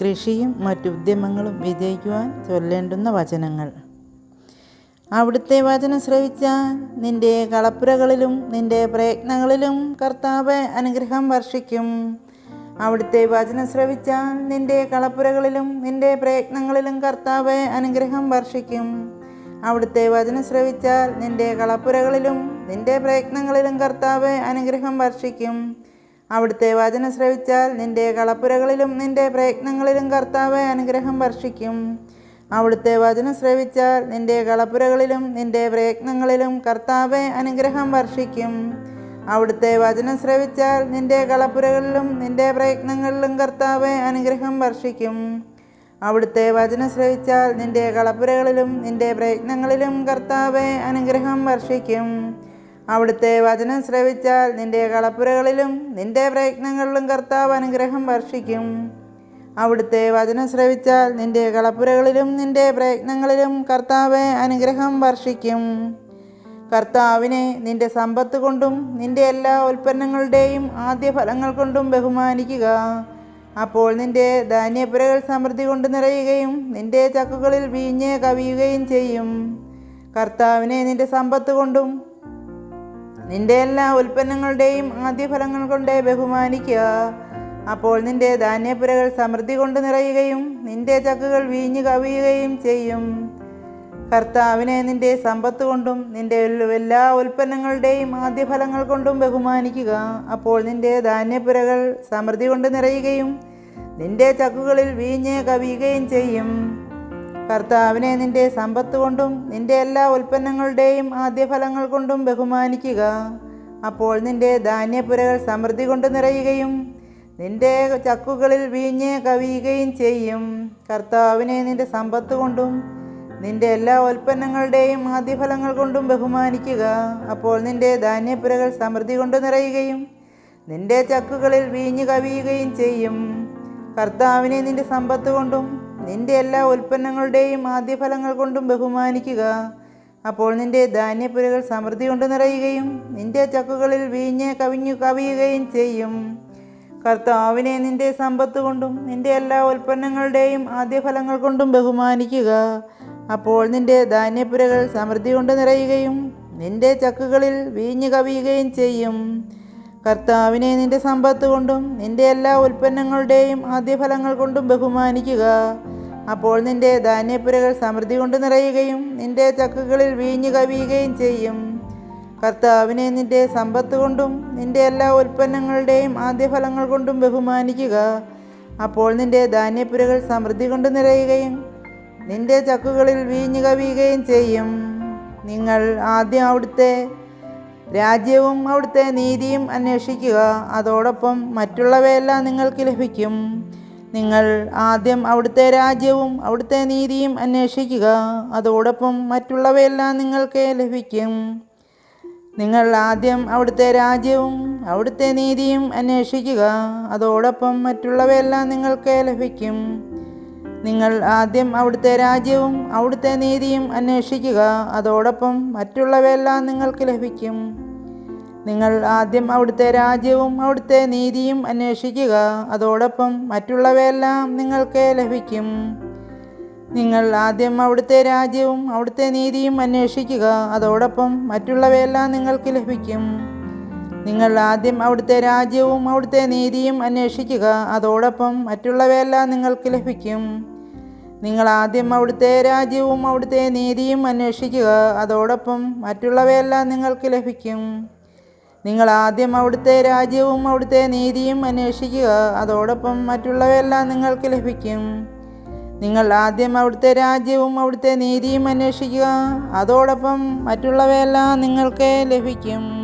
കൃഷിയും മറ്റുദ്യമങ്ങളും വിജയിക്കുവാൻ ചൊല്ലേണ്ടുന്ന വചനങ്ങൾ. അവിടുത്തെ വചനം ശ്രവിച്ചാൽ നിന്റെ കളപ്പുരകളിലും നിന്റെ പ്രയത്നങ്ങളിലും കർത്താവ് അനുഗ്രഹം വർഷിക്കും. അവിടുത്തെ വചനം ശ്രവിച്ചാൽ നിന്റെ കളപ്പുരകളിലും നിന്റെ പ്രയത്നങ്ങളിലും കർത്താവ് അനുഗ്രഹം വർഷിക്കും. അവിടുത്തെ വചനം ശ്രവിച്ചാൽ നിന്റെ കളപ്പുരകളിലും നിന്റെ പ്രയത്നങ്ങളിലും കർത്താവ് അനുഗ്രഹം വർഷിക്കും. അവിടുത്തെ വചനം ശ്രവിച്ചാൽ നിന്റെ കളപ്പുരകളിലും നിന്റെ പ്രയത്നങ്ങളിലും കർത്താവ് അനുഗ്രഹം വർഷിക്കും. അവിടുത്തെ വചനം ശ്രവിച്ചാൽ നിന്റെ കളപ്പുരകളിലും നിന്റെ പ്രയത്നങ്ങളിലും കർത്താവ് അനുഗ്രഹം വർഷിക്കും. അവിടുത്തെ വചനം ശ്രവിച്ചാൽ നിന്റെ കളപ്പുരകളിലും നിന്റെ പ്രയത്നങ്ങളിലും കർത്താവ് അനുഗ്രഹം വർഷിക്കും. അവിടുത്തെ വചനം ശ്രവിച്ചാൽ നിന്റെ കളപ്പുരകളിലും നിന്റെ പ്രയത്നങ്ങളിലും കർത്താവ് അനുഗ്രഹം വർഷിക്കും. അവിടുത്തെ വചനം ശ്രവിച്ചാൽ നിന്റെ കളപ്പുരകളിലും നിന്റെ പ്രയത്നങ്ങളിലും കർത്താവ് അനുഗ്രഹം വർഷിക്കും. അവിടുത്തെ വചനം ശ്രവിച്ചാൽ നിന്റെ കളപ്പുരകളിലും നിന്റെ പ്രയത്നങ്ങളിലും കർത്താവ് അനുഗ്രഹം വർഷിക്കും. കർത്താവിനെ നിന്റെ സമ്പത്ത് കൊണ്ടും നിന്റെ എല്ലാ ഉൽപ്പന്നങ്ങളുടെയും ആദ്യ ഫലങ്ങൾ കൊണ്ടും ബഹുമാനിക്കുക. അപ്പോൾ നിന്റെ ധാന്യപ്പുരകൾ സമൃദ്ധി കൊണ്ട് നിറയുകയും നിന്റെ ചക്കുകളിൽ വീഞ്ഞ് കവിയുകയും ചെയ്യും. കർത്താവിനെ നിന്റെ സമ്പത്ത് കൊണ്ടും നിന്റെ എല്ലാ ഉൽപ്പന്നങ്ങളുടെയും ആദ്യ ഫലങ്ങൾ കൊണ്ട് ബഹുമാനിക്കുക. അപ്പോൾ നിന്റെ ധാന്യപ്പുരകൾ സമൃദ്ധി കൊണ്ട് നിറയുകയും നിന്റെ ചക്കുകൾ വീഞ്ഞു കവിയുകയും ചെയ്യും. കർത്താവിനെ നിന്റെ സമ്പത്ത് കൊണ്ടും നിന്റെ എല്ലാ ഉൽപ്പന്നങ്ങളുടെയും ആദ്യ ഫലങ്ങൾ കൊണ്ടും ബഹുമാനിക്കുക. അപ്പോൾ നിന്റെ ധാന്യപ്പുരകൾ സമൃദ്ധി കൊണ്ട് നിറയുകയും നിന്റെ ചക്കുകളിൽ വീഞ്ഞ് കവിയുകയും ചെയ്യും. കർത്താവിനെ നിന്റെ സമ്പത്ത് കൊണ്ടും നിന്റെ എല്ലാ ഉൽപ്പന്നങ്ങളുടെയും ആദ്യ ഫലങ്ങൾ കൊണ്ടും ബഹുമാനിക്കുക. അപ്പോൾ നിന്റെ ധാന്യപ്പുരകൾ സമൃദ്ധി കൊണ്ട് നിറയുകയും നിന്റെ ചക്കുകളിൽ വീഞ്ഞ് കവിയുകയും ചെയ്യും. കർത്താവിനെ നിന്റെ സമ്പത്ത് കൊണ്ടും നിന്റെ എല്ലാ ഉൽപ്പന്നങ്ങളുടെയും ആദ്യഫലങ്ങൾ കൊണ്ടും ബഹുമാനിക്കുക. അപ്പോൾ നിന്റെ ധാന്യപ്പുരകൾ സമൃദ്ധി കൊണ്ട് നിറയുകയും നിന്റെ ചക്കുകളിൽ വീഞ്ഞ് കവിയുകയും ചെയ്യും. കർത്താവിനെ നിന്റെ സമ്പത്ത് കൊണ്ടും നിന്റെ എല്ലാ ഉൽപ്പന്നങ്ങളുടെയും ആദ്യഫലങ്ങൾ കൊണ്ടും ബഹുമാനിക്കുക. അപ്പോൾ നിന്റെ ധാന്യപ്പുരകൾ സമൃദ്ധി കൊണ്ട് നിറയുകയും നിന്റെ ചക്കുകളിൽ വീഞ്ഞ് കവിഞ്ഞു കവിയുകയും ചെയ്യും. കർത്താവിനെ നിന്റെ സമ്പത്ത് കൊണ്ടും നിന്റെ എല്ലാ ഉൽപ്പന്നങ്ങളുടെയും ആദ്യഫലങ്ങൾ കൊണ്ടും ബഹുമാനിക്കുക. അപ്പോൾ നിന്റെ ധാന്യപ്പുരകൾ സമൃദ്ധി കൊണ്ട് നിറയുകയും നിന്റെ ചക്കുകളിൽ വീഞ്ഞു കവിയുകയും ചെയ്യും. കർത്താവിനെ നിന്റെ സമ്പത്ത് കൊണ്ടും നിന്റെ എല്ലാ ഉൽപ്പന്നങ്ങളുടെയും ആദ്യഫലങ്ങൾ കൊണ്ടും ബഹുമാനിക്കുക. അപ്പോൾ നിന്റെ ധാന്യപ്പുരകൾ സമൃദ്ധി കൊണ്ട് നിറയുകയും നിന്റെ ചക്കുകളിൽ വീഞ്ഞു കവിയുകയും ചെയ്യും. കർത്താവിനെ നിന്റെ സമ്പത്ത് കൊണ്ടും നിന്റെ എല്ലാ ഉൽപ്പന്നങ്ങളുടെയും ആദ്യഫലങ്ങൾ കൊണ്ടും ബഹുമാനിക്കുക. അപ്പോൾ നിന്റെ ധാന്യപ്പുരകൾ സമൃദ്ധി കൊണ്ട് നിറയുകയും നിന്റെ ചക്കുകളിൽ വീഞ്ഞു കവിയുകയും ചെയ്യും. നിങ്ങൾ ആദ്യം അവിടുത്തെ രാജ്യവും അവിടുത്തെ നീതിയും അന്വേഷിക്കുക. അതോടൊപ്പം മറ്റുള്ളവയെല്ലാം നിങ്ങൾക്ക് ലഭിക്കും. നിങ്ങൾ ആദ്യം അവിടുത്തെ രാജ്യവും അവിടുത്തെ നീതിയും അന്വേഷിക്കുക. അതോടൊപ്പം മറ്റുള്ളവയെല്ലാം നിങ്ങൾക്ക് ലഭിക്കും. നിങ്ങൾ ആദ്യം അവിടുത്തെ രാജ്യവും അവിടുത്തെ നീതിയും അന്വേഷിക്കുക. അതോടൊപ്പം മറ്റുള്ളവയെല്ലാം നിങ്ങൾക്ക് ലഭിക്കും. നിങ്ങൾ ആദ്യം അവിടുത്തെ രാജ്യവും അവിടുത്തെ നീതിയും അന്വേഷിക്കുക. അതോടൊപ്പം മറ്റുള്ളവയെല്ലാം നിങ്ങൾക്ക് ലഭിക്കും. നിങ്ങൾ ആദ്യം അവിടുത്തെ രാജ്യവും അവിടുത്തെ നീതിയും അന്വേഷിക്കുക. അതോടൊപ്പം മറ്റുള്ളവയെല്ലാം നിങ്ങൾക്ക് ലഭിക്കും. നിങ്ങൾ ആദ്യം അവിടുത്തെ രാജ്യവും അവിടുത്തെ നീതിയും അന്വേഷിക്കുക. അതോടൊപ്പം മറ്റുള്ളവയെല്ലാം നിങ്ങൾക്ക് ലഭിക്കും. നിങ്ങൾ ആദ്യം അവിടുത്തെ രാജ്യവും അവിടുത്തെ നീതിയും അന്വേഷിക്കുക. അതോടൊപ്പം മറ്റുള്ളവയെല്ലാം നിങ്ങൾക്ക് ലഭിക്കും. നിങ്ങൾ ആദ്യം അവിടുത്തെ രാജ്യവും അവിടുത്തെ നീതിയും അന്വേഷിക്കുക. അതോടൊപ്പം മറ്റുള്ളവയെല്ലാം നിങ്ങൾക്ക് ലഭിക്കും. നിങ്ങൾ ആദ്യം അവിടുത്തെ രാജ്യവും അവിടുത്തെ നീതിയും അന്വേഷിക്കുക. അതോടൊപ്പം മറ്റുള്ളവയെല്ലാം നിങ്ങൾക്ക് ലഭിക്കും. നിങ്ങൾ ആദ്യം അവിടുത്തെ രാജ്യവും അവിടുത്തെ നീതിയും അന്വേഷിക്കുക. അതോടൊപ്പം മറ്റുള്ളവയെല്ലാം നിങ്ങൾക്ക് ലഭിക്കും.